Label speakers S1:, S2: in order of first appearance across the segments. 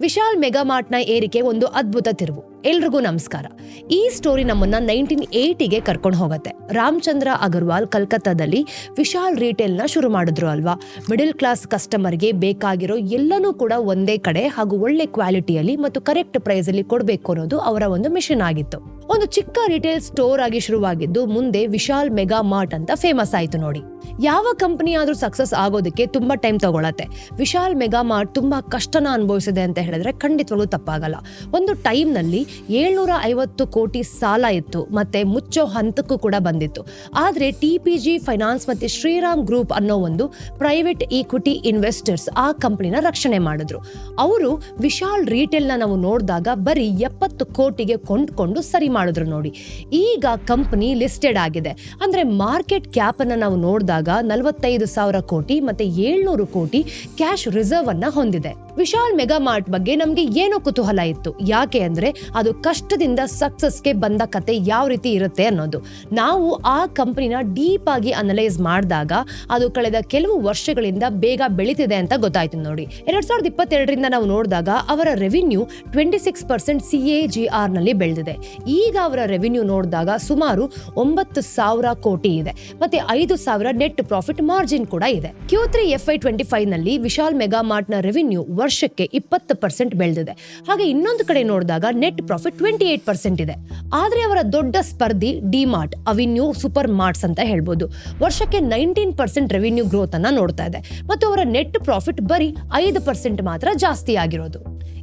S1: ವಿಶಾಲ್ ಮೆಗಾಮಾರ್ಟ್ನ ಏರಿಕೆ ಒಂದು ಅದ್ಭುತ ತಿರುವು. ಎಲ್ರಿಗೂ ನಮಸ್ಕಾರ. ಈ ಸ್ಟೋರಿ ನಮ್ಮನ್ನ ನೈನ್ಟೀನ್ ಏಯ್ಟಿಗೆ ಕರ್ಕೊಂಡು ಹೋಗುತ್ತೆ. ರಾಮಚಂದ್ರ ಅಗರ್ವಾಲ್ ಕಲ್ಕತ್ತಾದಲ್ಲಿ ವಿಶಾಲ್ ರಿಟೇಲ್ನ ಶುರು ಮಾಡಿದ್ರು ಅಲ್ವಾ? ಮಿಡಿಲ್ ಕ್ಲಾಸ್ ಕಸ್ಟಮರ್ಗೆ ಬೇಕಾಗಿರೋ ಎಲ್ಲನೂ ಕೂಡ ಒಂದೇ ಕಡೆ ಹಾಗೂ ಒಳ್ಳೆ ಕ್ವಾಲಿಟಿಯಲ್ಲಿ ಮತ್ತು ಕರೆಕ್ಟ್ ಪ್ರೈಸಲ್ಲಿ ಕೊಡಬೇಕು ಅನ್ನೋದು ಅವರ ಒಂದು ಮಿಷನ್ ಆಗಿತ್ತು. ಒಂದು ಚಿಕ್ಕ ರಿಟೇಲ್ ಸ್ಟೋರ್ ಆಗಿ ಶುರುವಾಗಿದ್ದು ಮುಂದೆ ವಿಶಾಲ್ ಮೆಗಾ ಮಾರ್ಟ್ ಅಂತ ಫೇಮಸ್ ಆಯ್ತು ನೋಡಿ. ಯಾವ ಕಂಪನಿ ಆದರೂ ಸಕ್ಸಸ್ ಆಗೋದಕ್ಕೆ ತುಂಬಾ ಟೈಮ್ ತಗೊಳತ್ತೆ. ವಿಶಾಲ್ ಮೆಗಾ ಮಾರ್ಟ್ ತುಂಬಾ ಕಷ್ಟನ ಅನುಭವಿಸಿದೆ ಅಂತ ಹೇಳಿದ್ರೆ ಖಂಡಿತವಾಗ್ಲೂ ತಪ್ಪಾಗಲ್ಲ. ಒಂದು ಟೈಮ್ನಲ್ಲಿ ಏಳ್ನೂರ ಐವತ್ತು ಕೋಟಿ ಸಾಲ ಇತ್ತು, ಮತ್ತೆ ಮುಚ್ಚೋ ಹಂತಕ್ಕೂ ಕೂಡ ಬಂದಿತ್ತು. ಆದರೆ ಟಿ ಪಿ ಜಿ ಫೈನಾನ್ಸ್ ಮತ್ತೆ ಶ್ರೀರಾಮ್ ಗ್ರೂಪ್ ಅನ್ನೋ ಒಂದು ಪ್ರೈವೇಟ್ ಈಕ್ವಿಟಿ ಇನ್ವೆಸ್ಟರ್ಸ್ ಆ ಕಂಪನಿನ ರಕ್ಷಣೆ ಮಾಡಿದ್ರು. ಅವರು ವಿಶಾಲ್ ರೀಟೇಲ್ನ ನಾವು ನೋಡಿದಾಗ ಬರೀ ಎಪ್ಪತ್ತು ಕೋಟಿಗೆ ಕೊಂಡ್ಕೊಂಡು ಸರಿ ಮಾಡಿದ್ರು ನೋಡಿ. ಈಗ ಕಂಪನಿ ಲಿಸ್ಟೆಡ್ ಆಗಿದೆ. ಅಂದ್ರೆ ಮಾರ್ಕೆಟ್ ಕ್ಯಾಪ್ ಅನ್ನ ನಾವು ನೋಡಿದಾಗ ನಲವತ್ತೈದು ಸಾವಿರ ಕೋಟಿ ಮತ್ತೆ ಏಳ್ನೂರು ಕೋಟಿ ಕ್ಯಾಶ್ ರಿಸರ್ವ್ ಅನ್ನ ಹೊಂದಿದೆ. ವಿಶಾಲ್ ಮೆಗಾ ಮಾರ್ಟ್ ಬಗ್ಗೆ ನಮಗೆ ಏನೋ ಕುತೂಹಲ ಇತ್ತು. ಯಾಕೆ ಅಂದ್ರೆ ಅದು ಕಷ್ಟದಿಂದ ಸಕ್ಸಸ್ಗೆ ಬಂದ ಕತೆ ಯಾವ ರೀತಿ ಇರುತ್ತೆ ಅನ್ನೋದು. ನಾವು ಆ ಕಂಪನಿನ ಡೀಪ್ ಆಗಿ ಅನಲೈಸ್ ಮಾಡಿದಾಗ ಅದು ಕಳೆದ ಕೆಲವು ವರ್ಷಗಳಿಂದ ಬೇಗ ಬೆಳೀತಿದೆ ಅಂತ ಗೊತ್ತಾಯ್ತು ನೋಡಿ. ಎರಡ್ ಸಾವಿರದ ಇಪ್ಪತ್ತೆರಡರಿಂದ ನಾವು ನೋಡಿದಾಗ ಅವರ revenue twenty six percent C A G ಆರ್ನಲ್ಲಿ ಬೆಳೆದಿದೆ. ಈಗ ಅವರ ರೆವಿನ್ಯೂ ನೋಡಿದಾಗ ಸುಮಾರು ಒಂಬತ್ತು ಸಾವಿರ ಕೋಟಿ ಇದೆ. ಮತ್ತೆ ಐದು ಸಾವಿರ ನೆಟ್ ಪ್ರಾಫಿಟ್ ಮಾರ್ಜಿನ್ ಕೂಡ ಇದೆ. Q three F I twenty ಫೈವ್ನಲ್ಲಿ Vishal Mega ಮಾರ್ಟ್ನ ರೆವಿನ್ಯೂ ವರ್ಷಕ್ಕೆ ಇಪ್ಪತ್ತು ಪರ್ಸೆಂಟ್ ಬೆಳೆದಿದೆ. ಹಾಗೆ ಇನ್ನೊಂದು ಕಡೆ ನೋಡಿದಾಗ net profit twenty eight percent ಇದೆ. ಆದರೆ ಅವರ ದೊಡ್ಡ ಸ್ಪರ್ಧಿ D Mart Avenue Super Marts ಅಂತ ಹೇಳ್ಬೋದು. ವರ್ಷಕ್ಕೆ ನೈನ್ಟೀನ್ ಪರ್ಸೆಂಟ್ ರೆವಿನ್ಯೂ ಗ್ರೋತ್ ಅನ್ನ ನೋಡ್ತಾ ಇದೆ. ಮತ್ತು ಅವರ ನೆಟ್ ಪ್ರಾಫಿಟ್ ಬರೀ ಐದು ಪರ್ಸೆಂಟ್ ಮಾತ್ರ ಜಾಸ್ತಿ ಆಗಿರೋದು.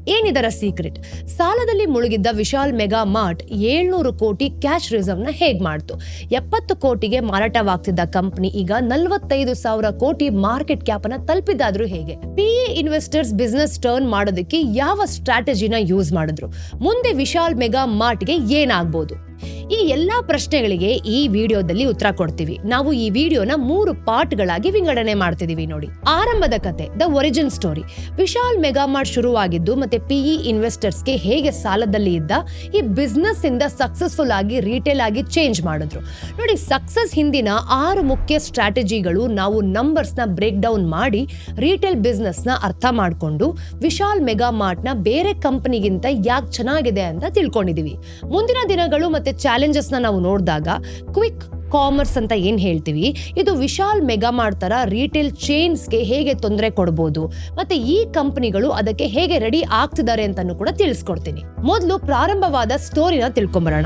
S1: ಏನಿದರ ಸೀಕ್ರೆಟ್ ಸಾಲದಲ್ಲಿ ಮುಳುಗಿದ್ದ ವಿಶಾಲ್ ಮೆಗಾ ಮಾರ್ಟ್ ಏಳ್ನೂರು ಕೋಟಿ ಕ್ಯಾಶ್ ರಿಸರ್ವ್ನ ಹೇಗ್ ಮಾಡ್ತು? ಎಪ್ಪತ್ತು ಕೋಟಿಗೆ ಮಾರಾಟವಾಗ್ತಿದ್ದ ಕಂಪನಿ ಈಗ ನಲವತ್ತೈದು ಸಾವಿರ ಕೋಟಿ ಮಾರ್ಕೆಟ್ ಕ್ಯಾಪ್ ಅನ್ನ ತಲುಪಿದಾದ್ರೂ ಹೇಗೆ? ಪಿ ಇನ್ವೆಸ್ಟರ್ಸ್ ಬಿಸ್ನೆಸ್ ಟರ್ನ್ ಮಾಡೋದಕ್ಕೆ ಯಾವ ಸ್ಟ್ರಾಟಜಿನ ಯೂಸ್ ಮಾಡಿದ್ರು? ಮುಂದೆ ವಿಶಾಲ್ ಮೆಗಾ ಮಾರ್ಟ್ಗೆ ಏನಾಗ್ಬೋದು? ಈ ಎಲ್ಲ ಪ್ರಶ್ನೆಗಳಿಗೆ ಈ ವಿಡಿಯೋದಲ್ಲಿ ಉತ್ತರ ಕೊಡ್ತೀವಿ. ನಾವು ಈ ವಿಡಿಯೋನ ಮೂರು ಪಾರ್ಟ್ಗಳಾಗಿ ವಿಂಗಡಣೆ ಮಾಡ್ತಿದೀವಿ ನೋಡಿ. ಆರಂಭದ ಕತೆ, the origin story. Vishal Mega Mart ಶುರುವಾಗಿದ್ದು ಮತ್ತೆ ಪಿಇ ಇನ್ವೆಸ್ಟರ್ಸ್ಗೆ ಹೇಗೆ ಸಾಲದಲ್ಲಿ ಇದ್ದ, ಈ ಬಿಸ್ನೆಸ್ ಇಂದ ಸಕ್ಸಸ್ಫುಲ್ ಆಗಿ ರಿಟೇಲ್ ಆಗಿ ಚೇಂಜ್ ಮಾಡಿದ್ರು. ನೋಡಿ, ಸಕ್ಸಸ್ ಹಿಂದಿನ ಆರು ಮುಖ್ಯ ಸ್ಟ್ರಾಟಜಿಗಳು ನಾವು ನಂಬರ್ಸ್ನ ಬ್ರೇಕ್ ಡೌನ್ ಮಾಡಿ ರಿಟೇಲ್ ಬಿಸ್ನೆಸ್ನ ಅರ್ಥ ಮಾಡಿಕೊಂಡು ವಿಶಾಲ್ ಮೆಗಾಮಾರ್ಟ್ನ ಬೇರೆ ಕಂಪನಿಗಿಂತ ಯಾಕೆ ಚೆನ್ನಾಗಿದೆ ಅಂತ ತಿಳ್ಕೊಂಡಿದೀವಿ. ಮುಂದಿನ ದಿನಗಳು ಮತ್ತೆ ಚಾಲೆಂಜಸ್ನ ನಾವು ನೋಡಿದಾಗ ಕ್ವಿಕ್ ಕಾಮರ್ಸ್ ಅಂತ ಏನ್ ಹೇಳ್ತೀವಿ? ಇದು ವಿಶಾಲ್ ಮೆಗಾ ಮಾಡ್ತಾರ ರಿಟೇಲ್ ಚೇನ್ಸ್ಗೆ ಹೇಗೆ ತೊಂದರೆ ಕೊಡ್ಬೋದು ಮತ್ತೆ ಈ ಕಂಪನಿಗಳು ಅದಕ್ಕೆ ಹೇಗೆ ರೆಡಿ ಆಗ್ತಿದ್ದಾರೆ ಅಂತ ಕೂಡ ತಿಳಿಸ್ಕೊಡ್ತೀನಿ. ಮೊದಲು ಪ್ರಾರಂಭವಾದ ಸ್ಟೋರಿನ ತಿಳ್ಕೊಂಬರೋಣ.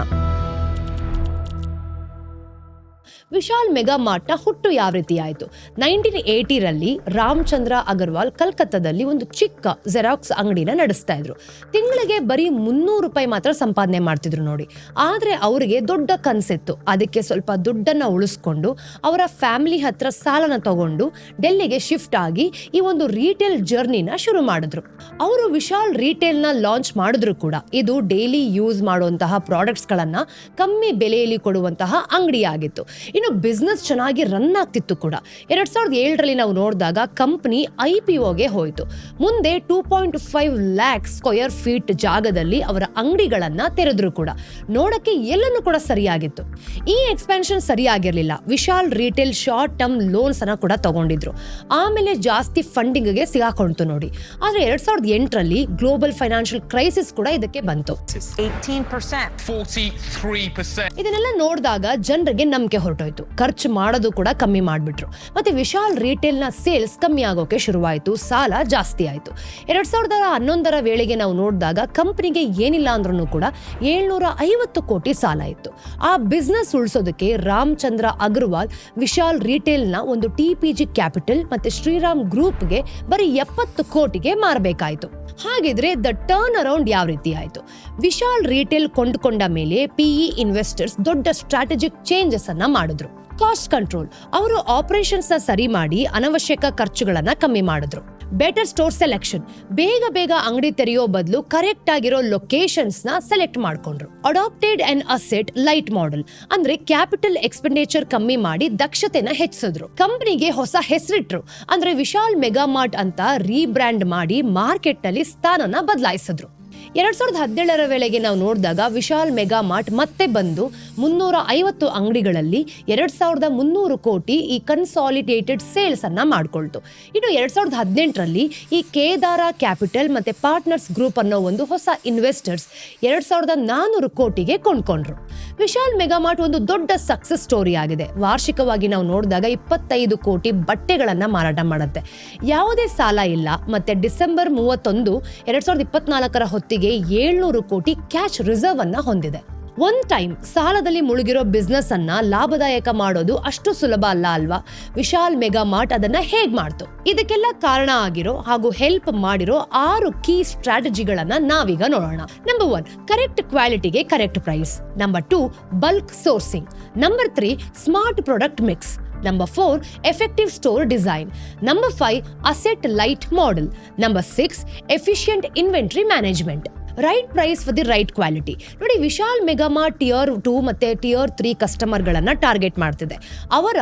S1: ವಿಶಾಲ್ ಮೆಗಾ ಮಾರ್ಟ್ನ ಹುಟ್ಟು ಯಾವ ರೀತಿ ಆಯಿತು? ನೈನ್ಟೀನ್ ಏಯ್ಟಿರಲ್ಲಿ ರಾಮಚಂದ್ರ ಅಗರ್ವಾಲ್ ಕಲ್ಕತ್ತಾದಲ್ಲಿ ಒಂದು ಚಿಕ್ಕ ಜೆರಾಕ್ಸ್ ಅಂಗಡಿನ ನಡೆಸ್ತಾ ಇದ್ರು. ತಿಂಗಳಿಗೆ ಬರೀ ಮುನ್ನೂರು ರೂಪಾಯಿ ಮಾತ್ರ ಸಂಪಾದನೆ ಮಾಡ್ತಿದ್ರು ನೋಡಿ. ಆದರೆ ಅವರಿಗೆ ದೊಡ್ಡ ಕನಸಿತ್ತು. ಅದಕ್ಕೆ ಸ್ವಲ್ಪ ದುಡ್ಡನ್ನು ಉಳಿಸ್ಕೊಂಡು ಅವರ ಫ್ಯಾಮಿಲಿ ಹತ್ರ ಸಾಲನ ತಗೊಂಡು ಡೆಲ್ಲಿಗೆ ಶಿಫ್ಟ್ ಆಗಿ ಈ ಒಂದು ರೀಟೇಲ್ ಜರ್ನಿನ ಶುರು ಮಾಡಿದ್ರು. ಅವರು ವಿಶಾಲ್ ರೀಟೇಲ್ನ ಲಾಂಚ್ ಮಾಡಿದ್ರು ಕೂಡ. ಇದು ಡೈಲಿ ಯೂಸ್ ಮಾಡುವಂತಹ ಪ್ರಾಡಕ್ಟ್ಸ್ಗಳನ್ನು ಕಮ್ಮಿ ಬೆಲೆಯಲ್ಲಿ ಕೊಡುವಂತಹ ಅಂಗಡಿಯಾಗಿತ್ತು. ಇನ್ನು ಬಿಸ್ನೆಸ್ ಚೆನ್ನಾಗಿ ರನ್ ಆಗ್ತಿತ್ತು ಕೂಡ. ಎರಡ್ ಸಾವಿರದ ಏಳರಲ್ಲಿ ನಾವು ನೋಡಿದಾಗ ಕಂಪನಿ ಐ ಪಿ ಒಗೆ ಹೋಯಿತು. ಮುಂದೆ two point five lakh square feet ಜಾಗದಲ್ಲಿ ಅವರ ಅಂಗಡಿಗಳನ್ನ ತೆರೆದ್ರು ಕೂಡ. ನೋಡಕ್ಕೆ ಎಲ್ಲನೂ ಕೂಡ ಸರಿಯಾಗಿತ್ತು. ಈ expansion ಸರಿಯಾಗಿರ್ಲಿಲ್ಲ. Vishal retail short term loans ಅನ್ನ ಕೂಡ ತಗೊಂಡಿದ್ರು. ಆಮೇಲೆ ಜಾಸ್ತಿ ಫಂಡಿಂಗ್ಗೆ ಸಿಗಾಕೊಂಡ್ತು ನೋಡಿ. ಆದ್ರೆ ಎರಡ್ ಸಾವಿರದ ಎಂಟರಲ್ಲಿ ಗ್ಲೋಬಲ್ ಫೈನಾನ್ಷಿಯಲ್ ಕ್ರೈಸಿಸ್ ಕೂಡ ಇದಕ್ಕೆ ಬಂತು.
S2: 18%. 43%.
S1: ಇದನ್ನೆಲ್ಲ ನೋಡಿದಾಗ ಜನರಿಗೆ ನಂಬಿಕೆ ಹೊರಟೋಯ್ತು ಖರ್ಚು ಮಾಡೋದು ಕೂಡ ಕಮ್ಮಿ ಮಾಡಿಬಿಟ್ರು. ಮತ್ತೆ ವಿಶಾಲ್ ರಿಟೇಲ್ನ ಸೇಲ್ಸ್ ಕಮ್ಮಿ ಆಗೋಕೆ ಶುರುವಾಯಿತು. ಸಾಲ ಜಾಸ್ತಿ ಆಯಿತು. ಎರಡ್ ಸಾವಿರದ ಹನ್ನೊಂದರ ವೇಳೆಗೆ ನಾವು ನೋಡಿದಾಗ ಕಂಪ್ನಿಗೆ ಏನಿಲ್ಲ ಅಂದ್ರೂ ಕೂಡ ಏಳ್ನೂರ ಐವತ್ತು ಕೋಟಿ ಸಾಲ ಇತ್ತು. ಆ ಬಿಸ್ನೆಸ್ ಉಳಿಸೋದಕ್ಕೆ ರಾಮಚಂದ್ರ ಅಗರ್ವಾಲ್ ವಿಶಾಲ್ ರಿಟೇಲ್ನ ಒಂದು ಟಿ ಪಿ ಜಿ ಕ್ಯಾಪಿಟಲ್ ಮತ್ತೆ ಶ್ರೀರಾಮ್ ಗ್ರೂಪ್ಗೆ ಬರೀ ಎಪ್ಪತ್ತು ಕೋಟಿಗೆ ಮಾರಬೇಕಾಯಿತು. ಹಾಗಿದ್ರೆ ದ ಟರ್ನ್ ಅರೌಂಡ್ ಯಾವ ರೀತಿ ಆಯಿತು? ವಿಶಾಲ್ ರಿಟೇಲ್ ಕೊಂಡುಕೊಂಡ ಮೇಲೆ ಪಿಇ ಇನ್ವೆಸ್ಟರ್ಸ್ ದೊಡ್ಡ ಸ್ಟ್ರಾಟಜಿಕ್ ಚೇಂಜಸ್ ಅನ್ನ ಮಾಡಿದ್ರು ಕಾಸ್ಟ್ ಕಂಟ್ರೋಲ್. ಅವರು ಆಪರೇಷನ್ಸ್ ಸರಿ ಮಾಡಿ ಅನವಶ್ಯಕ ಖರ್ಚುಗಳನ್ನ ಕಮ್ಮಿ ಮಾಡಿದ್ರು. ಬೆಟರ್ ಸ್ಟೋರ್ ಸೆಲೆಕ್ಷನ್ ಬೇಗ ಬೇಗ ಅಂಗಡಿ ತೆರೆಯೋ ಬದಲು ಕರೆಕ್ಟ್ ಆಗಿರೋ ಲೊಕೇಶನ್ಸ್ನ ಸೆಲೆಕ್ಟ್ ಮಾಡ್ಕೊಂಡ್ರು. Adapted and asset light model ಅಂದ್ರೆ ಕ್ಯಾಪಿಟಲ್ ಎಕ್ಸ್ಪೆಂಡಿಚರ್ ಕಮ್ಮಿ ಮಾಡಿ ದಕ್ಷತೆನ ಹೆಚ್ಚಿಸಿದ್ರು. ಕಂಪನಿಗೆ ಹೊಸ ಹೆಸರಿಟ್ರು. ಅಂದ್ರೆ ವಿಶಾಲ್ ಮೆಗಾ ಮಾರ್ಟ್ ಅಂತ ರೀಬ್ರ್ಯಾಂಡ್ ಮಾಡಿ ಮಾರ್ಕೆಟ್ನಲ್ಲಿ ಸ್ಥಾನನ ಬದಲಾಯಿಸಿದ್ರು. ಎರಡ್ ಸಾವಿರದ ಹದಿನೇಳರ ವೇಳೆಗೆ ನಾವು ನೋಡಿದಾಗ ವಿಶಾಲ್ ಮೆಗಾ ಮಾರ್ಟ್ ಮತ್ತೆ ಬಂದು ಮುನ್ನೂರ ಐವತ್ತು ಅಂಗಡಿಗಳಲ್ಲಿ ಎರಡ್ ಸಾವಿರದ ಮುನ್ನೂರು ಕೋಟಿ ಈ ಕನ್ಸಾಲಿಡೇಟೆಡ್ ಸೇಲ್ಸ್ ಅನ್ನ ಮಾಡ್ಕೊಳ್ತು. ಇನ್ನು ಎರಡ್ ಸಾವಿರದ ಹದಿನೆಂಟರಲ್ಲಿ ಈ ಕೇದಾರ ಕ್ಯಾಪಿಟಲ್ ಮತ್ತೆ ಪಾರ್ಟ್ನರ್ಸ್ ಗ್ರೂಪ್ ಅನ್ನೋ ಒಂದು ಹೊಸ ಇನ್ವೆಸ್ಟರ್ಸ್ ಎರಡ್ ಸಾವಿರದ ನಾನ್ನೂರು ಕೋಟಿಗೆ ಕೊಂಡ್ಕೊಂಡ್ರು. ವಿಶಾಲ್ ಮೆಗಾಮಾರ್ಟ್ ಒಂದು ದೊಡ್ಡ ಸಕ್ಸಸ್ ಸ್ಟೋರಿ ಆಗಿದೆ. ವಾರ್ಷಿಕವಾಗಿ ನಾವು ನೋಡಿದಾಗ ಇಪ್ಪತ್ತೈದು ಕೋಟಿ ಬಟ್ಟೆಗಳನ್ನ ಮಾರಾಟ ಮಾಡುತ್ತೆ. ಯಾವುದೇ ಸಾಲ ಇಲ್ಲ. ಮತ್ತೆ ಡಿಸೆಂಬರ್ ಮೂವತ್ತೊಂದು ಎರಡ್ ಸಾವಿರದ ಇಪ್ಪತ್ನಾಲ್ಕರ ಹೊತ್ತಿಗೆ ಏಳ್ನೂರು ಕೋಟಿ ಕ್ಯಾಶ್ ರಿಸರ್ವ್ ಅನ್ನ ಹೊಂದಿದೆ. ಒನ್ ಟೈಮ್ ಸಾಲದಲ್ಲಿ ಮುಳುಗಿರೋ ಬಿಸ್ನೆಸ್ ಅನ್ನ ಲಾಭದಾಯಕ ಮಾಡೋದು ಅಷ್ಟು ಸುಲಭ ಅಲ್ಲ ಅಲ್ವಾ? ವಿಶಾಲ್ ಮೆಗಾ ಮಾರ್ಟ್ ಅದನ್ನ ಹೇಗ್ ಮಾಡ್ತು? ಇದಕ್ಕೆಲ್ಲ ಕಾರಣ ಆಗಿರೋ ಹಾಗೂ ಹೆಲ್ಪ್ ಮಾಡಿರೋ ಆರು ಕೀ ಸ್ಟ್ರಾಟಜಿಗಳನ್ನ ನಾವೀಗ ನೋಡೋಣ. Number one correct ಕ್ವಾಲಿಟಿಗೆ correct price number two bulk sourcing number three smart product mix number four effective store design number five asset light model number six efficient inventory management right price for the right quality ನೋಡಿ, ವಿಶಾಲ್ ಮೆಗಾಮಾ tier two ಮತ್ತು tier three ಕಸ್ಟಮರ್ಗಳನ್ನು target ಮಾಡ್ತಿದೆ. ಅವರ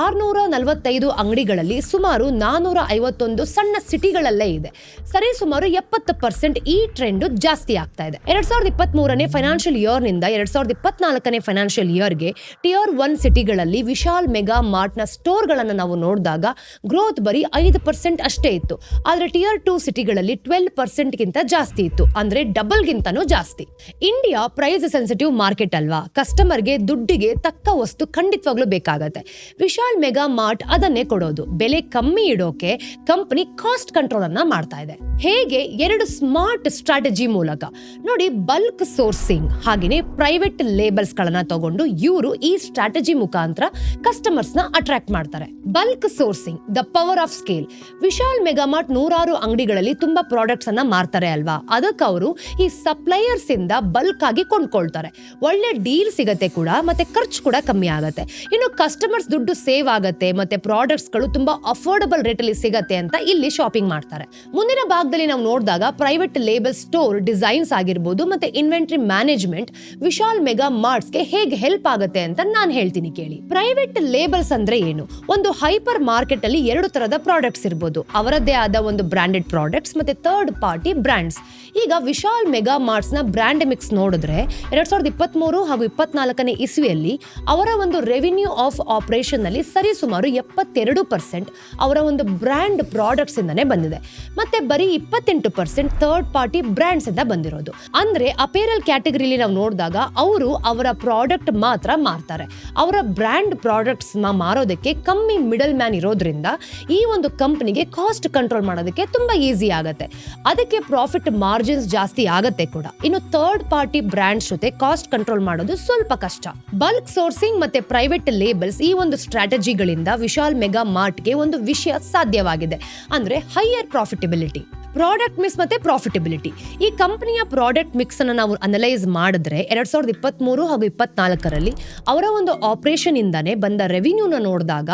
S1: ಆರುನೂರ ನಲವತ್ತೈದು ಅಂಗಡಿಗಳಲ್ಲಿ ಸುಮಾರು ನಾನೂರ ಐವತ್ತೊಂದು ಸಣ್ಣ ಸಿಟಿಗಳಲ್ಲೇ ಇದೆ. ಸರಿ, ಸುಮಾರು ಎಪ್ಪತ್ತು ಪರ್ಸೆಂಟ್ ಈ ಟ್ರೆಂಡು ಜಾಸ್ತಿ ಆಗ್ತಾ ಇದೆ. ಎರಡ್ ಸಾವಿರದ ಇಪ್ಪತ್ತ್ಮೂರನೇ ಫೈನಾನ್ಷಿಯಲ್ ಇಯರ್ನಿಂದ ಎರಡ್ ಸಾವಿರದ ಇಪ್ಪತ್ನಾಲ್ಕನೇ ಫೈನಾನ್ಷಿಯಲ್ ಇಯರ್ಗೆ ಟಿಯರ್ ಒನ್ ಸಿಟಿಗಳಲ್ಲಿ ವಿಶಾಲ್ ಮೆಗಾ ಮಾರ್ಟ್ನ ಸ್ಟೋರ್ಗಳನ್ನು ನಾವು ನೋಡಿದಾಗ ಗ್ರೋತ್ ಬರೀ ಐದು ಪರ್ಸೆಂಟ್ ಅಷ್ಟೇ ಇತ್ತು. ಆದರೆ ಟಿಯರ್ ಟೂ ಸಿಟಿಗಳಲ್ಲಿ ಟ್ವೆಲ್ ಪರ್ಸೆಂಟ್ಗಿಂತ ಜಾಸ್ತಿ ಇತ್ತು. ಅಂದ್ರೆ ಡಬಲ್ಗಿಂತನೂ ಜಾಸ್ತಿ. ಇಂಡಿಯಾ ಪ್ರೈಸ್ ಸೆನ್ಸಿಟಿವ್ ಮಾರ್ಕೆಟ್ ಅಲ್ವಾ? ಕಸ್ಟಮರ್ಗೆ ದುಡ್ಡಿಗೆ ತಕ್ಕ ವಸ್ತು ಖಂಡಿತವಾಗ್ಲೂ ಬೇಕಾಗತ್ತೆ. ವಿಶಾಲ್ ಮೆಗಾ ಮಾರ್ಟ್ ಅದನ್ನೇ ಕೊಡೋದು. ಬೆಲೆ ಕಮ್ಮಿ ಇಡೋಕೆ ಕಂಪನಿ ಕಾಸ್ಟ್ ಕಂಟ್ರೋಲ್ ಅನ್ನ ಮಾಡ್ತಾ ಇದೆ. ಹೇಗೆ? ಎರಡು ಸ್ಮಾರ್ಟ್ ಸ್ಟ್ರಾಟಜಿ ಮೂಲಕ. ನೋಡಿ ಬಲ್ಕ್ ಸೋರ್ಸಿಂಗ್ ಹಾಗೆಯೇ ಪ್ರೈವೇಟ್ ಲೇಬಲ್ಸ್ ಗಳನ್ನ ತಗೊಂಡು ಇವರು ಈ ಸ್ಟ್ರಾಟಜಿ ಮುಖಾಂತರ ಕಸ್ಟಮರ್ಸ್ನ ಅಟ್ರಾಕ್ಟ್ ಮಾಡ್ತಾರೆ. Bulk sourcing the power of scale Vishal Mega Mart ನೂರಾರು ಅಂಗಡಿಗಳಲ್ಲಿ ತುಂಬಾ ಪ್ರಾಡಕ್ಟ್ಸ್ ಅನ್ನ ಮಾರ್ತಾರೆ ಅಲ್ವಾ? ಅದಕ್ಕೆ ಅವರು ಈ ಸಪ್ಲೈಯರ್ಸ್ ಇಂದ ಬಲ್ಕ್ ಆಗಿ ಕೊಂಡ್ಕೊಳ್ತಾರೆ. ಒಳ್ಳೆ ಡೀಲ್ ಸಿಗತ್ತೆ ಕೂಡ, ಮತ್ತೆ ಖರ್ಚು ಕೂಡ ಕಮ್ಮಿ ಆಗತ್ತೆ. ಇನ್ನು ಕಸ್ಟಮರ್ಸ್ ದುಡ್ಡು ಸೇವ್ ಆಗತ್ತೆ, ಮತ್ತೆ ಪ್ರಾಡಕ್ಟ್ಸ್ಗಳು ತುಂಬಾ ಅಫೋರ್ಡಬಲ್ ರೇಟ್ ಅಲ್ಲಿ ಸಿಗತ್ತೆ ಅಂತ ಇಲ್ಲಿ ಶಾಪಿಂಗ್ ಮಾಡ್ತಾರೆ. ಮುಂದಿನ ಭಾಗದಲ್ಲಿ ನಾವು ನೋಡಿದಾಗ ಪ್ರೈವೇಟ್ ಲೇಬಲ್ ಸ್ಟೋರ್ ಡಿಸೈನ್ಸ್ ಆಗಿರ್ಬೋದು, ಮತ್ತೆ ಇನ್ವೆಂಟ್ರಿ ಮ್ಯಾನೇಜ್ಮೆಂಟ್ ವಿಶಾಲ್ ಮೆಗಾ ಮಾರ್ಟ್ಸ್ಗೆ ಹೇಗೆ ಹೆಲ್ಪ್ ಆಗುತ್ತೆ ಅಂತ ನಾನು ಹೇಳ್ತೀನಿ ಕೇಳಿ. ಪ್ರೈವೇಟ್ ಲೇಬಲ್ಸ್ ಅಂದ್ರೆ ಏನು? ಒಂದು ಹೈಪರ್ ಮಾರ್ಕೆಟ್ ಅಲ್ಲಿ ಎರಡು ತರದ ಪ್ರಾಡಕ್ಟ್ಸ್ ಇರ್ಬೋದು. ಅವರದ್ದೇ ಆದ ಒಂದು ಬ್ರಾಂಡೆಡ್ ಪ್ರಾಡಕ್ಟ್ಸ್ ಮತ್ತೆ ಥರ್ಡ್ ಪಾರ್ಟಿ ಬ್ರಾಂಡ್ಸ್ ಈಗ ವಿಶಾಲ್ ಮೆಗಾ ಮಾರ್ಟ್ಸ್ನ ಬ್ರ್ಯಾಂಡ್ ಮಿಕ್ಸ್ ನೋಡಿದ್ರೆ ಎರಡ್ ಸಾವಿರದ ಇಪ್ಪತ್ತ್ಮೂರು ಹಾಗೂ ಇಪ್ಪತ್ನಾಲ್ಕನೇ ಇಸ್ವಿಯಲ್ಲಿ ಅವರ ಒಂದು ರೆವಿನ್ಯೂ ಆಫ್ ಆಪರೇಷನ್ನಲ್ಲಿ ಸರಿಸುಮಾರು ಎಪ್ಪತ್ತೆರಡು ಪರ್ಸೆಂಟ್ ಅವರ ಒಂದು ಬ್ರ್ಯಾಂಡ್ ಪ್ರಾಡಕ್ಟ್ಸ್ ಇಂದಾನೆ ಬಂದಿದೆ. ಮತ್ತೆ ಬರೀ ಇಪ್ಪತ್ತೆಂಟು ಪರ್ಸೆಂಟ್ ಥರ್ಡ್ ಪಾರ್ಟಿ ಬ್ರ್ಯಾಂಡ್ಸಿಂದ ಬಂದಿರೋದು. ಅಂದ್ರೆ ಅಪೇರಲ್ ಕ್ಯಾಟಗರಿಲಿ ನಾವು ನೋಡಿದಾಗ ಅವರು ಅವರ ಪ್ರಾಡಕ್ಟ್ ಮಾತ್ರ ಮಾರ್ತಾರೆ. ಅವರ ಬ್ರ್ಯಾಂಡ್ ಪ್ರಾಡಕ್ಟ್ಸ್ ಮಾರೋದಕ್ಕೆ ಕಮ್ಮಿ ಮಿಡಲ್ ಮ್ಯಾನ್ ಇರೋದ್ರಿಂದ ಈ ಒಂದು ಕಂಪ್ನಿಗೆ ಕಾಸ್ಟ್ ಕಂಟ್ರೋಲ್ ಮಾಡೋದಕ್ಕೆ ತುಂಬ ಈಸಿ ಆಗುತ್ತೆ. ಅದಕ್ಕೆ ಪ್ರಾಫಿಟ್ ಮಾರ್ಜಿನ್ಸ್ ಜಾಸ್ತಿ ಆಗತ್ತೆ ಕೂಡ. ಇನ್ನು ಥರ್ಡ್ ಪಾರ್ಟಿ ಬ್ರ್ಯಾಂಡ್ಸ್ ಜೊತೆ ಕಾಸ್ಟ್ ಕಂಟ್ರೋಲ್ ಮಾಡೋದು ಸ್ವಲ್ಪ ಕಷ್ಟ. ಬಲ್ಕ್ ಸೋರ್ಸಿಂಗ್ ಮತ್ತೆ ಪ್ರೈವೇಟ್ ಲೇಬಲ್ಸ್ ಈ ಒಂದು ಸ್ಟ್ರಾಟಜಿಗಳಿಂದ ವಿಶಾಲ್ ಮೆಗಾ ಮಾರ್ಟ್ಗೆ ಒಂದು ವಿಷಯ ಸಾಧ್ಯವಾಗಿದೆ. ಅಂದ್ರೆ ಹೈಯರ್ ಪ್ರಾಫಿಟಬಿಲಿಟಿ ಪ್ರಾಡಕ್ಟ್ ಮಿಕ್ಸ್ ಮತ್ತೆ ಪ್ರಾಫಿಟಬಿಲಿಟಿ ಈ ಕಂಪನಿಯ ಪ್ರಾಡಕ್ಟ್ ಮಿಕ್ಸ್ ಅನ್ನು ನಾವು ಅನಲೈಸ್ ಮಾಡಿದ್ರೆ ಎರಡ್ ಸಾವಿರದ ಇಪ್ಪತ್ಮೂರು ಹಾಗೂ ಇಪ್ಪತ್ನಾಲ್ಕರಲ್ಲಿ ಅವರ ಒಂದು ಆಪರೇಷನ್ ಇಂದಾನೆ ಬಂದ ರೆವಿನ್ಯೂನ ನೋಡಿದಾಗ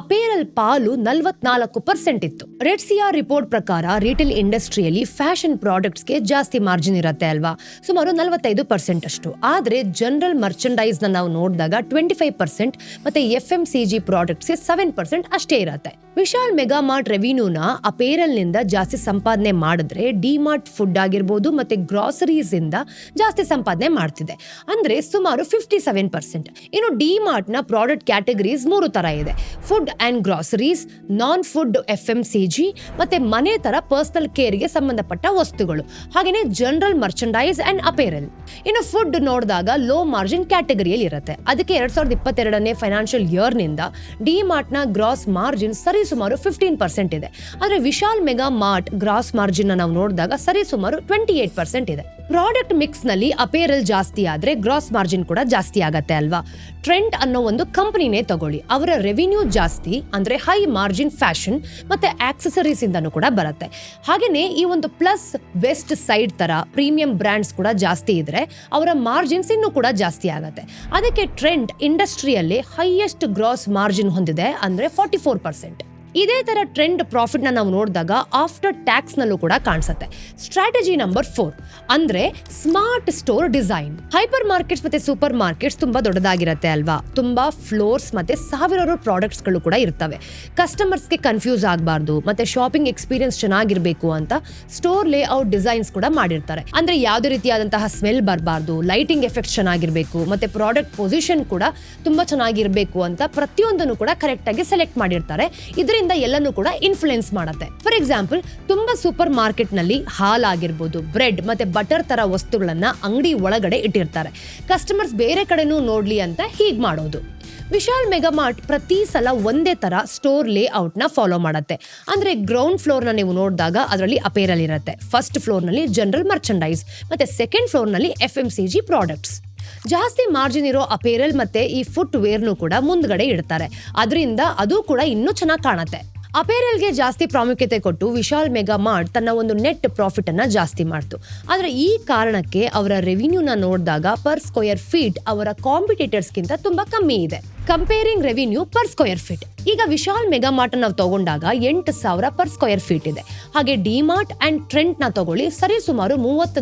S1: ಅಪೇರಲ್ ಪಾಲು ನಲವತ್ನಾಲ್ಕು ಪರ್ಸೆಂಟ್ ಇತ್ತು. ರೆಡ್ ಸಿಆರ್ ರಿಪೋರ್ಟ್ ಪ್ರಕಾರ ರಿಟೇಲ್ ಇಂಡಸ್ಟ್ರಿಯಲ್ಲಿ ಫ್ಯಾಷನ್ ಪ್ರಾಡಕ್ಟ್ಸ್ಗೆ ಜಾಸ್ತಿ ಮಾರ್ಜಿನ್ ಇರುತ್ತೆ ಅಲ್ವಾ? ಸುಮಾರು ನಲವತ್ತೈದು ಪರ್ಸೆಂಟ್ ಅಷ್ಟು. ಆದರೆ ಜನರಲ್ ಮರ್ಚೆಂಡೈಸ್ನ ನಾವು ನೋಡಿದಾಗ ಟ್ವೆಂಟಿ ಫೈವ್ ಪರ್ಸೆಂಟ್ ಮತ್ತೆ ಎಫ್ ಎಂ ಸಿ ಜಿ ಪ್ರಾಡಕ್ಟ್ಸ್ಗೆ ಸೆವೆನ್ ಪರ್ಸೆಂಟ್ ಅಷ್ಟೇ ಇರುತ್ತೆ. ವಿಶಾಲ್ ಮೆಗಾಮಾರ್ಟ್ ರೆವಿನ್ಯೂನ ಅಪೇರಲ್ನಿಂದ ಜಾಸ್ತಿ ಸಂಪಾದನೆ ಮಾಡಿದ್ರೆ ಡಿಮಾರ್ಟ್ ಫುಡ್ ಆಗಿರ್ಬೋದು ಮತ್ತೆ ಗ್ರಾಸರೀಸಿಂದ ಜಾಸ್ತಿ ಸಂಪಾದನೆ ಮಾಡ್ತಿದೆ. ಅಂದ್ರೆ ಸುಮಾರು ಫಿಫ್ಟಿ ಸೆವೆನ್ ಪರ್ಸೆಂಟ್ ಇನ್ನು ಡಿಮಾರ್ಟ್ನ ಪ್ರಾಡಕ್ಟ್ ಕ್ಯಾಟಗರೀಸ್ ಮೂರು ತರ ಇದೆ. Food and groceries non food F M C G ಮತ್ತೆ ಮನೆ ಥರ ಪರ್ಸ್ನಲ್ ಕೇರ್ಗೆ ಸಂಬಂಧಪಟ್ಟ ವಸ್ತುಗಳು. ಹಾಗೆಯೇ ಜನರಲ್ ಮರ್ಚಂಡೈಸ್ ಆ್ಯಂಡ್ ಅಪೇರಲ್ ಇನ್ನು ಫುಡ್ ನೋಡಿದಾಗ ಲೋ ಮಾರ್ಜಿನ್ ಕ್ಯಾಟಗರಿಯಲ್ಲಿ ಇರುತ್ತೆ. ಅದಕ್ಕೆ ಎರಡು ಸಾವಿರದ ಇಪ್ಪತ್ತೆರಡನೇ ಫೈನಾನ್ಷಿಯಲ್ ಇಯರ್ನಿಂದ ಡಿಮಾರ್ಟ್ನ ಗ್ರಾಸ್ ಮಾರ್ಜಿನ್ ಸರಿಸುಮಾರು ಫಿಫ್ಟೀನ್ ಪರ್ಸೆಂಟ್ ಇದೆ. ಆದರೆ Vishal Mega Mart gross margin ನಾವು ನೋಡಿದಾಗ ಸರಿ ಸುಮಾರು ಟ್ವೆಂಟಿ ಏಟ್ ಪರ್ಸೆಂಟ್ ಇದೆ. ಪ್ರಾಡಕ್ಟ್ ಮಿಕ್ಸ್ನಲ್ಲಿ ಅಪೇರಲ್ ಜಾಸ್ತಿ ಆದ್ರೆ ಗ್ರಾಸ್ ಮಾರ್ಜಿನ್ ಕೂಡ ಜಾಸ್ತಿ ಆಗತ್ತೆ ಅಲ್ವಾ? ಟ್ರೆಂಡ್ ಅನ್ನೋ ಒಂದು ಕಂಪನಿನೇ ತಗೊಳ್ಳಿ. ಅವರ ರೆವಿನ್ಯೂ ಜಾಸ್ತಿ ಅಂದ್ರೆ ಹೈ ಮಾರ್ಜಿನ್ ಫ್ಯಾಷನ್ ಮತ್ತೆ ಆಕ್ಸೆಸರೀಸ್ ಇಂದನೂ ಕೂಡ ಬರುತ್ತೆ. ಹಾಗೇನೆ ಈ ಒಂದು ಪ್ಲಸ್ ವೆಸ್ಟ್ ಸೈಡ್ ತರ ಪ್ರೀಮಿಯಂ ಬ್ರ್ಯಾಂಡ್ಸ್ ಕೂಡ ಜಾಸ್ತಿ ಇದ್ರೆ ಅವರ ಮಾರ್ಜಿನ್ಸ್ ಇನ್ನೂ ಕೂಡ ಜಾಸ್ತಿ ಆಗತ್ತೆ. ಅದಕ್ಕೆ ಟ್ರೆಂಡ್ ಇಂಡಸ್ಟ್ರಿಯಲ್ಲಿ ಹೈಯೆಸ್ಟ್ ಗ್ರಾಸ್ ಮಾರ್ಜಿನ್ ಹೊಂದಿದೆ ಅಂದ್ರೆ ಫಾರ್ಟಿ ಫೋರ್ ಪರ್ಸೆಂಟ್ ಇದೇ ಥರ ಟ್ರೆಂಡ್ ಪ್ರಾಫಿಟ್ನ ನಾವು ನೋಡಿದಾಗ ಆಫ್ಟರ್ ಟ್ಯಾಕ್ಸ್ ನಲ್ಲೂ ಕೂಡ ಕಾಣಿಸುತ್ತೆ. ಸ್ಟ್ರಾಟಜಿ ನಂಬರ್ ಫೋರ್ ಅಂದ್ರೆ smart store design hypermarkets ಮತ್ತೆ ಸೂಪರ್ ಮಾರ್ಕೆಟ್ಸ್ ತುಂಬಾ ದೊಡ್ಡದಾಗಿರುತ್ತೆ ಅಲ್ವಾ? ತುಂಬಾ ಫ್ಲೋರ್ಸ್ ಮತ್ತೆ ಸಾವಿರಾರು ಪ್ರಾಡಕ್ಟ್ಸ್ಗಳು ಕೂಡ ಇರ್ತವೆ. ಕಸ್ಟಮರ್ಸ್ಗೆ ಕನ್ಫ್ಯೂಸ್ ಆಗಬಾರ್ದು, ಮತ್ತೆ ಶಾಪಿಂಗ್ ಎಕ್ಸ್ಪೀರಿಯನ್ಸ್ ಚೆನ್ನಾಗಿರ್ಬೇಕು ಅಂತ ಸ್ಟೋರ್ ಲೇಔಟ್ ಡಿಸೈನ್ಸ್ ಕೂಡ ಮಾಡಿರ್ತಾರೆ. ಅಂದ್ರೆ ಯಾವುದೇ ರೀತಿಯಾದಂತಹ ಸ್ಮೆಲ್ ಬರಬಾರ್ದು ಲೈಟಿಂಗ್ ಎಫೆಕ್ಟ್ ಚೆನ್ನಾಗಿರ್ಬೇಕು, ಮತ್ತೆ ಪ್ರಾಡಕ್ಟ್ ಪೊಸಿಷನ್ ಕೂಡ ತುಂಬಾ ಚೆನ್ನಾಗಿರಬೇಕು ಅಂತ ಪ್ರತಿಯೊಂದನ್ನು ಕೂಡ ಕರೆಕ್ಟ್ ಆಗಿ ಸೆಲೆಕ್ಟ್ ಮಾಡಿರ್ತಾರೆ. ಇದರಿಂದ ಎಲ್ಲನೂ ಕೂಡ ಇನ್ಫ್ಲುಯೆನ್ಸ್ ಮಾಡುತ್ತೆ. ಫಾರ್ ಎಕ್ಸಾಂಪಲ್ ತುಂಬಾ ಸೂಪರ್ ಮಾರ್ಕೆಟ್ನಲ್ಲಿ ಹಾಲ್ ಆಗಿರ್ಬೋದು ಬ್ರೆಡ್ ಮತ್ತೆ ಬಟರ್ ತರ ವಸ್ತುಗಳನ್ನ ಅಂಗಡಿ ಒಳಗಡೆ ಇಟ್ಟಿರ್ತಾರೆ. ಕಸ್ಟಮರ್ಸ್ ಬೇರೆ ಕಡೆನೂ ನೋಡ್ಲಿ ಅಂತ ಹೀಗ್ ಮಾಡೋದು. ವಿಶಾಲ್ ಮೆಗಾಮಾರ್ಟ್ ಪ್ರತಿ ಸಲ ಒಂದೇ ತರ ಸ್ಟೋರ್ ಲೇಔಟ್ನ ಫಾಲೋ ಮಾಡುತ್ತೆ. ಅಂದ್ರೆ ಗ್ರೌಂಡ್ ಫ್ಲೋರ್ನ ನೀವು ನೋಡಿದಾಗ ಅದರಲ್ಲಿ ಅಪೇರಲ್ ಇರುತ್ತೆ. ಫಸ್ಟ್ ಫ್ಲೋರ್ನಲ್ಲಿ ಜನರಲ್ ಮರ್ಚಂಡೈಸ್ ಮತ್ತೆ second ಫ್ಲೋರ್ನಲ್ಲಿ F M C G products ಜಾಸ್ತಿ ಮಾರ್ಜಿನ್ ಇರೋ ಅಪೇರಲ್ ಮತ್ತೆ ಈ ಫುಟ್ ವೇರ್ನು ಕೂಡ ಮುಂದ್ಗಡೆ ಇಡ್ತಾರೆ. ಅದರಿಂದ ಅದು ಕೂಡ ಇನ್ನೂ ಚೆನ್ನಾಗಿ ಕಾಣುತ್ತೆ. ಅಪೇರಲ್ಗೆ ಜಾಸ್ತಿ ಪ್ರಾಮುಖ್ಯತೆ ಕೊಟ್ಟು ವಿಶಾಲ್ ಮೆಗಾ ಮಾರ್ಟ್ ತನ್ನ ಒಂದು ನೆಟ್ ಪ್ರಾಫಿಟ್ ಅನ್ನ ಜಾಸ್ತಿ ಮಾಡ್ತು. ಆದ್ರೆ ಈ ಕಾರಣಕ್ಕೆ ಅವರ ರೆವಿನ್ಯೂನ ನೋಡಿದಾಗ ಪರ್ ಸ್ಕ್ವೇರ್ ಫೀಟ್ ಅವರ ಕಾಂಪಿಟೇಟರ್ಸ್ಗಿಂತ ತುಂಬಾ ಕಮ್ಮಿ ಇದೆ. Comparing revenue per square feet ಈಗ ವಿಶಾಲ್ ಮೆಗಾ ಮಾರ್ಟ್ ನಾವು ತಗೊಂಡಾಗ ಎಂಟು ಸಾವಿರ ಪರ್ ಸ್ಕ್ವೇರ್ ಫೀಟ್ ಇದೆ. ಹಾಗೆ ಡಿಮಾರ್ಟ್ ಅಂಡ್ ಟ್ರೆಂಟ್ನ ತಗೊಳ್ಳಿ ಸರಿ ಸುಮಾರು ಮೂವತ್ತ್